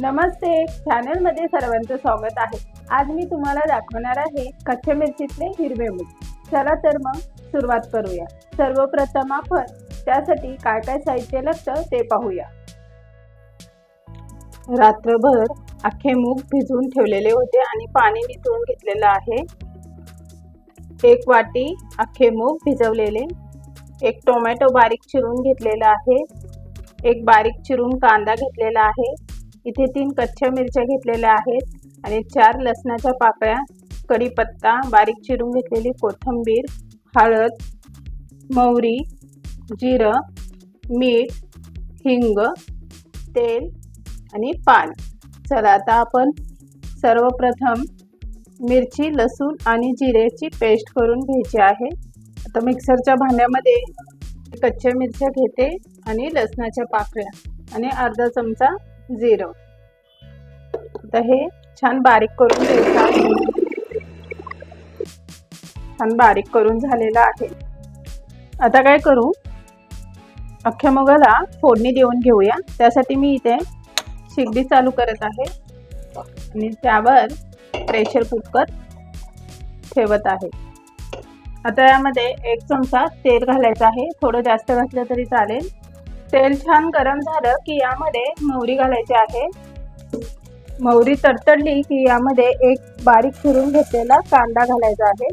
नमस्ते. चॅनलमध्ये सर्वांचं स्वागत आहे. आज मी तुम्हाला दाखवणार आहे कच्च्या मिरचीतले हिरवे मूग. चला तर मग सुरुवात करूया. सर्वप्रथम आपण त्यासाठी काय काय साहित्य लागतं ते पाहूया. रात्रभर अख्खे मूग भिजवून ठेवलेले होते आणि पाणी निथळून घेतलेलं आहे. एक वाटी अख्खे मूग भिजवलेले. एक टोमॅटो बारीक चिरून घेतलेला आहे. एक बारीक चिरून कांदा घेतलेला आहे. इथे तीन कच्च्या मिरच्या घेतलेल्या आहेत आणि चार लसणाच्या पाकळ्या कढीपत्ता बारीक चिरून घेतलेली कोथिंबीर हळद मोहरी जिरं मीठ हिंग तेल आणि पान. चला आता आपण सर्वप्रथम मिरची लसूण आणि जिऱ्याची पेस्ट करून घ्यायची आहे. आता मिक्सरच्या भांड्यामध्ये कच्च्या मिरच्या घेते आणि लसणाच्या पाकळ्या आणि अर्धा चमचा जिरं आता हे छान बारीक करून घ्यायचं आहे. छान बारीक करून झालेलं आहे. आता काय करू? अख्ख्या मुगाला फोडणी देऊन घेऊया. त्यासाठी मी इथे शिगडी चालू करत आहे. आणि त्यावर प्रेशर कुकर ठेवत आहे. आता यामध्ये एक चमचा तेल घालायचं आहे. थोडं जास्त घातलं तरी चालेल. तेल छान गरम झालं की यामध्ये मोहरी घालायची आहे. मोहरी तडतडली की यामध्ये एक बारीक चिरून घेतलेला कांदा घालायचा आहे.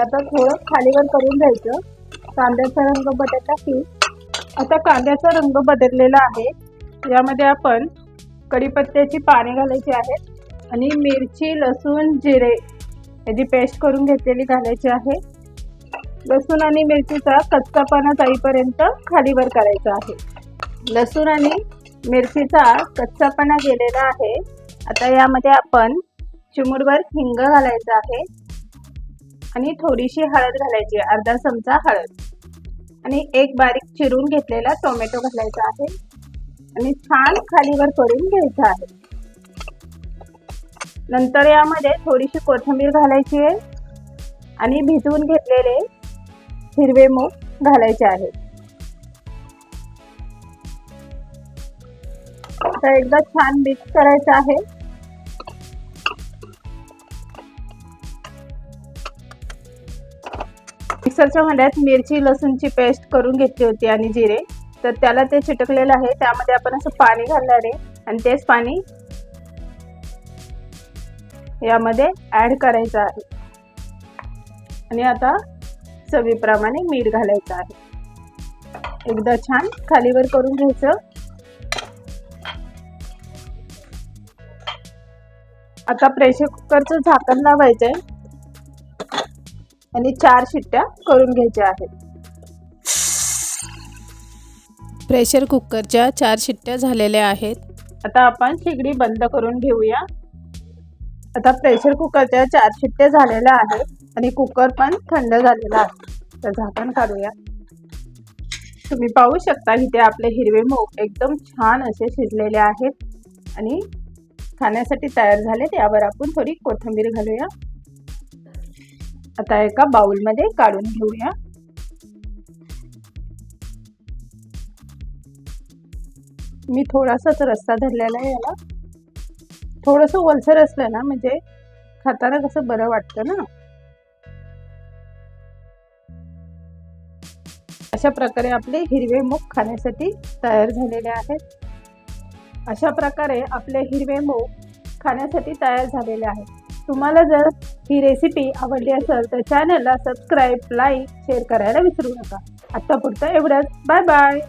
आता थोडं खालीवर करून घ्यायचं. कांद्याचा रंग बदलला की आता कांद्याचा रंग बदललेला आहे. यामध्ये आपण कढीपत्त्याची पाने घालायची आहेत आणि मिरची लसूण जिरे याची पेस्ट करून घेतलेली घालायची आहे. लसूण आणि मिरचीचा कच्चापणा जाईपर्यंत खालीवर करायचा आहे. लसूण आणि मिरचीचा कच्चापणा गेलेला आहे. आता यामध्ये आपण चिमूरवर हिंग घालायचं आहे आणि थोडीशी हळद घालायची अर्धा चमचा हळद. आणि एक बारीक चिरून घेतलेला टोमॅटो घालायचा आहे. आणि छान खालीवर करून घ्यायचं आहे. नंतर यामध्ये थोडीशी कोथिंबीर घालायची आहे. आणि भिजवून घेतलेले हिरवे मूग घालायचे आहेत. तर एकदा छान मिक्स करायचं आहे. मिक्सरच्या भांड्यात मिरची लसूणची पेस्ट करून घेतली होती आणि जिरे. तर त्याला ते चिटकलेलं आहे. त्यामध्ये आपण असं पाणी घालणार आहे. आणि तेच पाणी यामध्ये ऍड करायचं आहे. आणि आता चवीप्रमाणे मीठ घालायचं आहे. एकदा छान खालीवर करून घ्यायचं. आता प्रेशर कुकरचं झाकण लावायचंय. आणि चार शिट्ट्या करून घ्यायच्या आहेत. प्रेशर कुकरच्या चार शिट्ट्या झालेल्या आहेत. आता आपण शिगडी बंद करून घेऊया. आता प्रेशर कुकरच्या चार शिट्ट्या झालेल्या आहेत आणि कुकर पण थंड झालेला आहे. तर झाकण काढूया. तुम्ही पाहू शकता इथे आपले हिरवे मूग एकदम छान असे शिजलेले आहेत. आणि खाण्यासाठी तयार झाले त्यावर आपण थोडी कोथिंबीर घालूया. आता एका बाउलमध्ये काढून घेऊया. मी थोडासाच रस्सा धरलेला आहे याला. थोडंसं ओलसर असलं ना म्हणजे खाताना कसं बरं वाटतं ना? अशा प्रकारे आपले हिरवे मूग खाण्यासाठी तयार झालेले आहेत. अशा प्रकारे आपले हिरवे मूग खाण्यासाठी तयार झालेले आहेत. तुम्हाला जर ही रेसिपी आवडली असेल तर चॅनलला सबस्क्राईब लाईक शेअर करायला विसरू नका. आत्तापुरतं एवढंच. Bye bye